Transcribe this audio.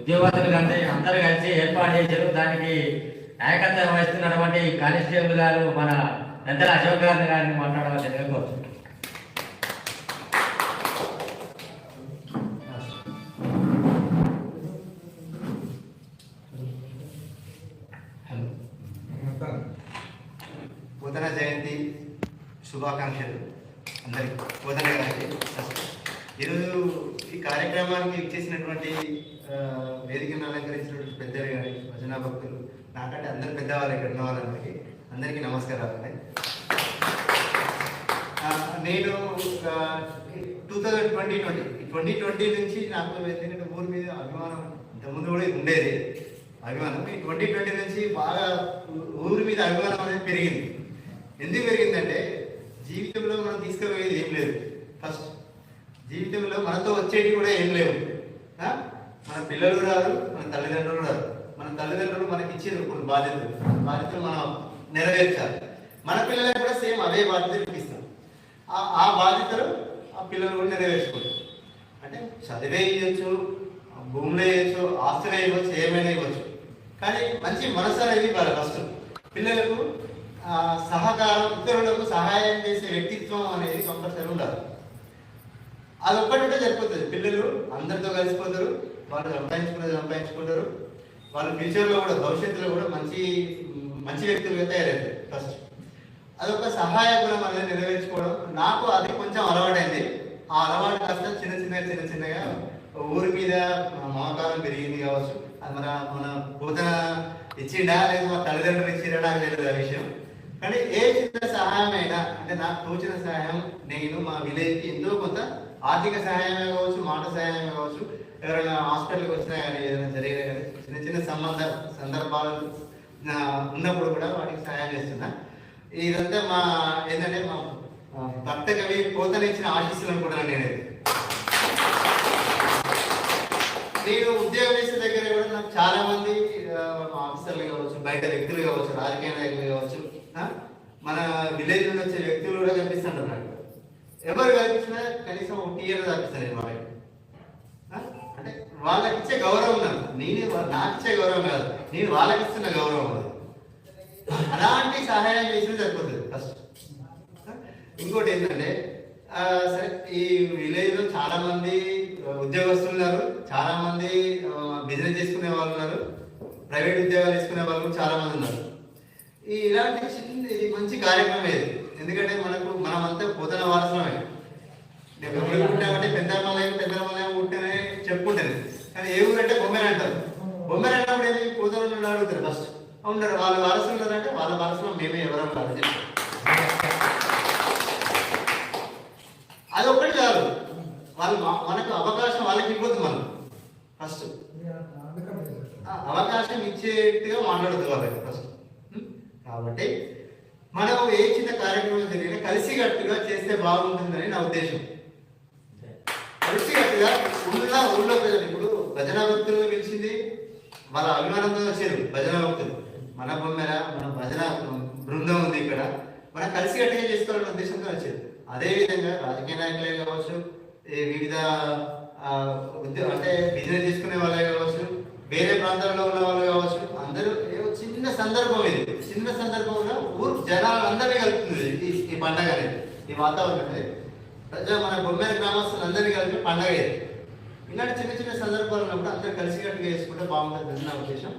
ఉద్యోగస్తులు కలిసి అందరూ కలిసి ఏర్పాటు చేశారు. దానికి నాయకత్వం వహిస్తున్నటువంటి కానిస్టేబుల్ గారు మన పెద్దల అశోక్ గారిని గారిని మాట్లాడవలసిందిగా కోరుతున్నాను. పోతన జయంతి శుభాకాంక్షలు. అందరికి. పోతన గారికి. ఈరోజు ఈ కార్యక్రమానికి ఇచ్చేసినటువంటి వేదికను అలంకరించినటువంటి పెద్దలు కానీ భజన భక్తులు. నాకంటే అందరు పెద్దవారు ఇక్కడ ఉన్న వాళ్ళందరికీ అందరికీ నమస్కారాలు అండి. నేను two thousand twenty twenty twenty twenty నుంచి నాకు ఎందుకంటే ఊరి మీద అభిమానం ఇంతకుముందు కూడా ఉండేది. అభిమానం. ఈ ట్వంటీ ట్వంటీ నుంచి బాగా ఊరి మీద అభిమానం అనేది పెరిగింది. ఎందుకు పెరిగిందంటే జీవితంలో మనం తీసుకుపోయేది ఏం లేదు ఫస్ట్ జీవితంలో మనతో వచ్చేవి కూడా ఏం లేవు. మన పిల్లలు రారు మన తల్లిదండ్రులు రారు. మన తల్లిదండ్రులు మనకి ఇచ్చేది కొన్ని బాధ్యతలు. బాధ్యతలు మనం నెరవేర్చాలి. మన పిల్లలకు కూడా సేమ్ అదే బాధ్యతలు ఇస్తాం ఆ- బాధ్యతలు ఆ పిల్లలు కూడా నెరవేర్చుకుంటారు అంటే చదివే ఇవ్వచ్చు భూములు వేయచ్చు ఆస్తులు వేయవచ్చు ఏమైనా ఇవ్వచ్చు. కానీ మంచి మనసు అనేది ఇవ్వాలి ఫస్ట్ పిల్లలకు సహకారం ఇతరులకు సహాయం చేసే వ్యక్తిత్వం అనేది కంపల్సరీ ఉండాలి. అది ఒక్కటి ఉంటే సరిపోతుంది. పిల్లలు అందరితో కలిసిపోతారు వాళ్ళు సంపాదించుకున్నది సంపాదించుకుంటారు. వాళ్ళు ఫ్యూచర్లో కూడా భవిష్యత్తులో కూడా మంచి మంచి వ్యక్తులుగా తయారవుతారు ఫస్ట్ అదొక సహాయ గుణం అనేది నెరవేర్చుకోవడం. నాకు అది కొంచెం అలవాటైంది. ఆ అలవాటు కాస్త చిన్న చిన్న చిన్న చిన్నగా ఊరి మీద మమకారం పెరిగింది కావచ్చు. అది మన మన బోధన ఇచ్చిండా లేదా మా తల్లిదండ్రులు ఇచ్చిండా నాకు తెలియదు ఆ విషయం. కానీ ఏ చిన్న సహాయం అయినా అంటే నాకు తోచిన సహాయం నేను మా విలేజ్కి ఎంతో కొంత ఆర్థిక సహాయమే కావచ్చు మాట సహాయమే కావచ్చు ఎవరైనా హాస్పిటల్కి వచ్చినా కానీ ఏదైనా జరిగినా కానీ చిన్న చిన్న సంబంధ సందర్భాలు ఉన్నప్పుడు కూడా వాటికి సహాయం చేస్తున్నా. ఇదంతా మా ఏంటంటే మా భక్త కవి పోతన ఇచ్చిన ఆశీస్సులు అనుకుంటున్నాను నేను నేను ఉద్యోగం చేసే దగ్గర కూడా నాకు చాలా మంది ఆఫీసర్లు కావచ్చు బయట వ్యక్తులు కావచ్చు రాజకీయ నాయకులు కావచ్చు మన విలేజ్ నుండి వచ్చే వ్యక్తులు కూడా కనిపిస్తుంటారు నాకు. ఎవరు కనిపించినా కనీసం ఒక టీఆర్ కనిపిస్తారు వాళ్ళకి. అంటే వాళ్ళకి ఇచ్చే గౌరవం నాకు నేనే వా- నాకు ఇచ్చే గౌరవం కాదు. నేను వాళ్ళకి ఇస్తున్న గౌరవం అది అలాంటి సహాయం చేసిన సరిపోతుంది ఫస్ట్. ఇంకోటి ఏంటంటే సరే ఈ విలేజ్లో చాలా మంది ఉద్యోగస్తులు ఉన్నారు. చాలా మంది బిజినెస్ చేసుకునే వాళ్ళు ఉన్నారు. ప్రైవేట్ ఉద్యోగాలు చేసుకునే వాళ్ళు చాలా మంది ఉన్నారు. ఈ ఇలాంటి చిన్న ఇది మంచి కార్యక్రమం ఇది. ఎందుకంటే మనకు మనమంతా పోతన వారసమే. నేను ఎవరు పుట్టామంటే పెద్దమలయం పెద్దమలయం పుట్టానే చెప్పుకుంటాను కానీ ఏ ఊరంటే బొమ్మని అంటారు. బొమ్మని అన్నప్పుడు ఏంటి పోతన అడుగుతారు ఫస్ట్ ఉండరు వాళ్ళ వారసులు ఉన్నారంటే వాళ్ళ వారసులో మేమే ఎవరం కాదు ఒక్కటి కాదు. వాళ్ళు మనకు అవకాశం వాళ్ళకి ఇవ్వద్దు మనం. ఫస్ట్ అవకాశం ఇచ్చేట్టుగా మాట్లాడదు వాళ్ళకి ఫస్ట్? కాబట్టి మనం ఏ చిన్న కార్యక్రమం జరిగినా కలిసికట్టుగా చేస్తే బాగుంటుందని నా ఉద్దేశం. కలిసికట్టుగా ఉన్న ఊళ్ళో ప్రజలు ఇప్పుడు భజన భక్తులు పిలిచింది వాళ్ళ అభిమానంతో వచ్చారు భజన భక్తులు. మన బొమ్మెర మన భజన బృందం ఉంది ఇక్కడ. మనం కలిసికట్టుగా చేసుకోవాలనే ఉద్దేశంతో వచ్చారు. అదే విధంగా రాజకీయ నాయకులే కావచ్చు వివిధ ఉద్యోగం అంటే బిజినెస్ చేసుకునే వాళ్ళే కావచ్చు వేరే ప్రాంతాల్లో ఉన్న వాళ్ళు కావచ్చు చిన్న సందర్భం ఇది. చిన్న సందర్భంలో ఊరు జనాలందరినీ కలుపుతుంది ఈ- ఈ పండగ అనేది ఈ వాతావరణం అనేది. ప్రజా మన బొమ్మెర గ్రామస్తులందరినీ కలిపి పండగ ఇది. ఇలాంటి చిన్న చిన్న సందర్భాలు ఉన్నప్పుడు అందరూ కలిసికట్టుగా చేసుకుంటే బాగుంటుంది నా ఉద్దేశం.